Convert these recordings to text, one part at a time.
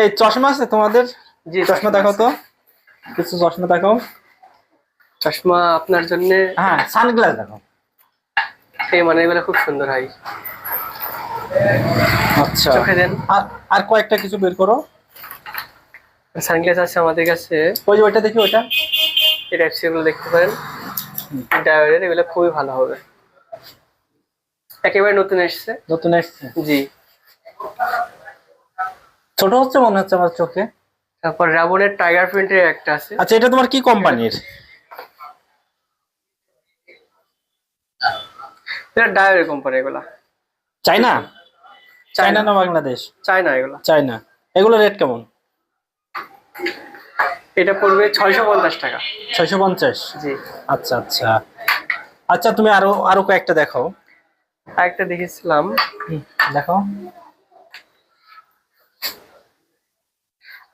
এই চশমা আছে তোমাদের? জি চশমা দেখাও তো। কিছু চশমা দেখাও। চশমা আপনার জন্য হ্যাঁ সানগ্লাস দেখো এই মানে এগুলো খুব সুন্দর হয় আচ্ছা। চোখে দেন। আর আর কয়েকটা কিছু বের করো। সানগ্লাস আছে আমাদের কাছে। ওই যে ওইটা দেখি ওইটা। এই টাইপ দেখতে পারেন। ডায়োডের এগুলো খুবই ভালো হবে। একেবারে নতুন এসেছে। নতুন এসছে। জি। ছোট হচ্ছে মনে হচ্ছে আমার চোখে। তারপর রাবণের টাইগার প্রিন্টের একটা আছে। আচ্ছা এটা তোমার কি কোম্পানির? এটা ডায়োডের কোম্পানি এগুলা। চাইনা চাইনা চায়না না বাংলাদেশ? চায়না এগুলা। চাইনা এগুলো রেট কেমন? এটা পড়বে ছয়শো পঞ্চাশ টাকা। ছয়শো পঞ্চাশ? জি। আচ্ছা আচ্ছা। আচ্ছা তুমি আরও আরও কয়েকটা দেখাও। আরেকটা দেখেছিলাম। দেখাও।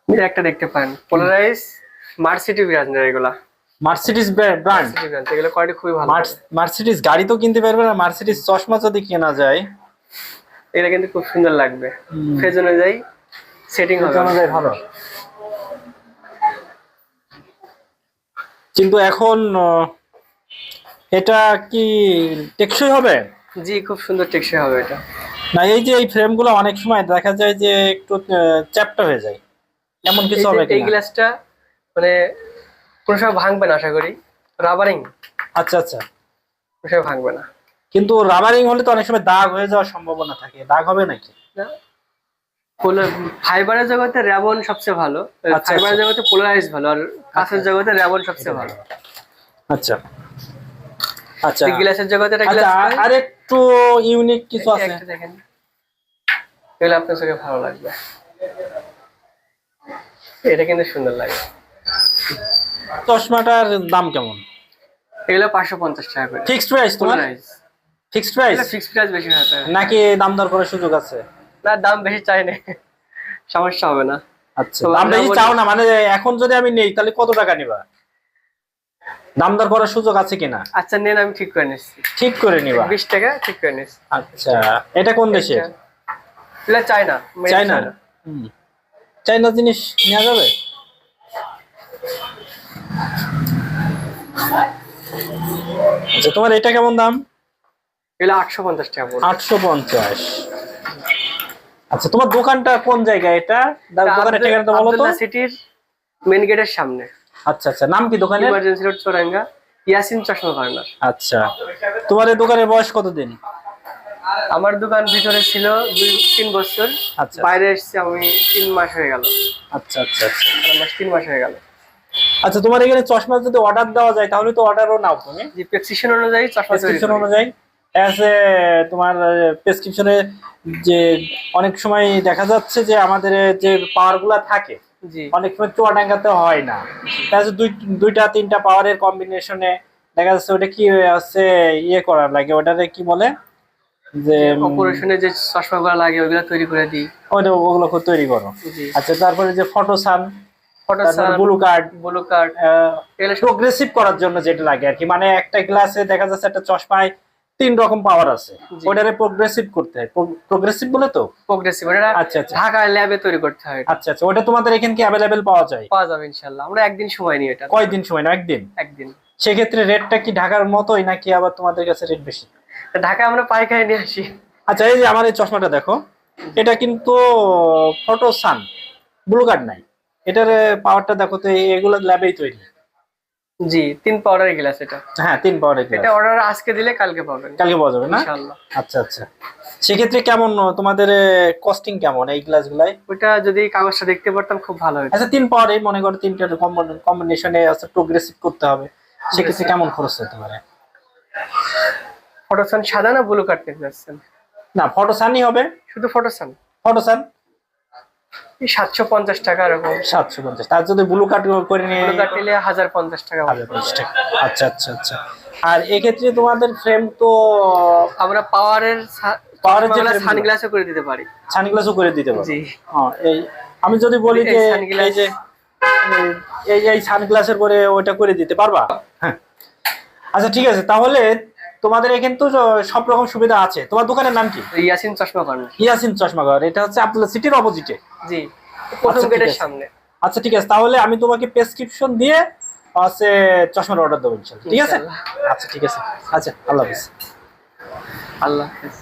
একটা দেখতে পারেন পোলারাইজ মার্সিটি ব্র্যান্ডের এগুলা। মার্সিডিস ব্র্যান্ড এগুলো কোয়ালিটি খুবই ভালো। মার্সিডিস গাড়ি তো কিনতে পারবে না মার্সিডিস চশমা যদি কেনা যায়। এটা কিন্তু খুব সুন্দর লাগবে। ফেজ অনুযায়ী সেটিং হবে। যায় ভালো। কিন্তু এখন এটা কি টেকসই হবে? জি খুব সুন্দর টেকসই হবে এটা। না এই যে এই ফ্রেমগুলো অনেক সময় দেখা যায় যে একটু চ্যাপ্টা হয়ে যায়। এমন কিছু হবে এই গ্লাসটা মানে কোনো সময় ভাঙবে না আশা করি। রাবারিং আচ্ছা আচ্ছা। কোনো সময় ভাঙবে না। কিন্তু রাবারিং হলে তো অনেক সময় দাগ হয়ে যাওয়ার সম্ভাবনা থাকে। দাগ হবে নাকি? ফাইবারের জগতে র্যাবন সবচেয়ে ভালো। আচ্ছা, ফাইবারের আচ্ছা। জগতে পোলারাইজ ভালো। আর কাঁচের জগতে র্যাবন সবচেয়ে ভালো। আচ্ছা। আচ্ছা। গ্লাসের জগতে একটা আচ্ছা গ্লাস আর একটু ইউনিক কিছু আছে? দেখেন। এগুলো আপনার চোখে ভালো লাগবে। এটা কিন্তু সুন্দর লাগে। চশমাটার দাম কেমন? এগুলো পাঁচশো পঞ্চাশ টাকা করে। ফিক্সড প্রাইস তোমার? Fixed price? ফিক্স প্রাইস বেশি হবে নাকি দাম দর করার সুযোগ আছে? না দাম বেশি চাই না। সমস্যা হবে না। আচ্ছা দাম বেশি চাও না? মানে এখন যদি আমি নেই তাহলে কত টাকা নিবা? দাম দর করার সুযোগ আছে কিনা? আচ্ছা নেন আমি ঠিক করে নিচ্ছি। ঠিক করে নিবা? বিশ টাকা ঠিক করে নিচ্ছি। আচ্ছা এটা কোন দেশের? এগুলো চায়না China। হুম। চাইনা জিনিস নেওয়া যাবে? আচ্ছা তোমার এটা কেমন দাম? এগুলো আটশো পঞ্চাশ টাকা আটশো পঞ্চাশ। আচ্ছা তোমার দোকানটা কোন জায়গায় এটা? দা- দোকানের ঠিকানাটা বলো তো। সিটির মেন গেটের সামনে। আচ্ছা আচ্ছা নাম কি দোকানের? Emergency road চোরাঙ্গা। ইয়াসিন চশমা কর্নার আচ্ছা তোমার এই দোকানের বয়স কতদিন? আমার দোকান ভিতরে ছিল দুই তিন বছর। আচ্ছা। বাইরে এসেছি আমি তিন মাস হয়ে গেল। আচ্ছা আচ্ছা আচ্ছা। মাস তিন মাস হয়ে গেল। আচ্ছা তোমার এখানে চশমা যদি অর্ডার দেওয়া যায় তাহলে তো অর্ডারও নাও তুমি। যে প্রেসক্রিপশন অনুযায়ী চশমা প্রেসক্রিপশন অনুযায়ী। আছে তোমার প্রেসক্রিপশনে যে অনেক সময় দেখা যাচ্ছে যে আমাদের যে পাওয়ারগুলা থাকে জি। অনেক সময় চুয়াডাঙ্গাতে হয় না। যাচ্ছে দুই দুইটা তিনটা পাওয়ারের কম্বিনেশনে দেখা যাচ্ছে ওটা কি আছে ইয়ে করার লাগে ওটাতে কি বলে? যে অপারেশনে লাগে ওগুলো তৈরি করে দিই। ওটা ওগুলো তৈরি করো। আচ্ছা তারপরে যে ফটোসান photo blue card blue card এগুলো প্রোগ্রেসিভ করার জন্য যেটা লাগে আর কি। মানে একটা গ্লাসে দেখা যাচ্ছে একটা চশমায় তিন রকম পাওয়ার আছে। ওটারে প্রোগ্রেসিভ করতে হয়। প্রোগ্রেসিভ বলে তো? প্রোগ্রেসিভ আচ্ছা আচ্ছা। ল্যাবে তৈরি করতে হয়। আচ্ছা আচ্ছা। ওটা তোমাদের এখানে কি পাওয়া যায়? পাওয়া যাবে আমরা একদিন সময় নিই এটা। কয়দিন সময় না একদিন? একদিন। সেক্ষেত্রে রেটটা কি ঢাকার মতোই নাকি আবার তোমাদের কাছে রেট বেশি? ঢাকায় আমরা পাইকারি নিয়ে আসি। আচ্ছা এই যে আমার এই চশমাটা দেখো এটা কিন্তু ফটো সান ব্লু কার্ড নাই। এটার পাওয়ারটা দেখো তো এগুলো ল্যাবেই তৈরি। জি তিন পাউডার গ্লাস এটা। হ্যাঁ তিন পাওয়ার এটা অর্ডার আজকে দিলে কালকে পাবেন। কালকে পাওয়া যাবে না? ইনশাল্লাহ আচ্ছা আচ্ছা। সেক্ষেত্রে কেমন তোমাদের কস্টিং কেমন এই গ্লাসগুলাই ওটা যদি কাগজটা দেখতে পারতাম খুব ভালো হতো আচ্ছা তিন পাওয়ারে মনে করো তিনটার কম্বিনেশনে আছে প্রোগ্রেসিভ করতে হবে। সেক্ষেত্রে কেমন খরচ হতে পারে? ফটোসান সাদা না ব্লু কার্ড নিতে যাচ্ছেন? না ফটো সানই হবে। শুধু ফটোসান? ফটো সান এই সাতশো পঞ্চাশ টাকা এরকম। সাতশো পঞ্চাশ। তার যদি ব্লু কাট করে নিয়ে ব্লু কার্ড নিলে হাজার পঞ্চাশ টাকা হাজার পঞ্চাশ টাকা। আচ্ছা আচ্ছা আচ্ছা। আর এক্ষেত্রে তোমাদের ফ্রেম তো আমরা পাওয়ারের Power-এর যে frame সানগ্লাসও করে দিতে পারি। সানগ্লাসও করে দিতে পারো। জি। হ্যাঁ, এই আমি যদি বলি যে এই যে এই- এই এই সানগ্লাসের পরে ওটা করে দিতে পারবা? হ্যাঁ। আচ্ছা ঠিক আছে। তাহলে তোমাদের এখানে তো সব রকম সুবিধা আছে। তোমার দোকানের নাম কি? ইয়াসিন চশমা কর্নার ইয়াসিন চশমা এটা হচ্ছে আব্দুল্লাহ সিটির অপোজিটে জি। প্রথম গেটের সামনে। আচ্ছা ঠিক আছে। তাহলে আমি তোমাকে প্রেসক্রিপশন দিয়ে আছে চশমার অর্ডার দেবো ইনশাআল্লাহ। ঠিক আছে? আচ্ছা ঠিক আছে। আচ্ছা আল্লাহ হাফেজ। আল্লাহ হাফেজ।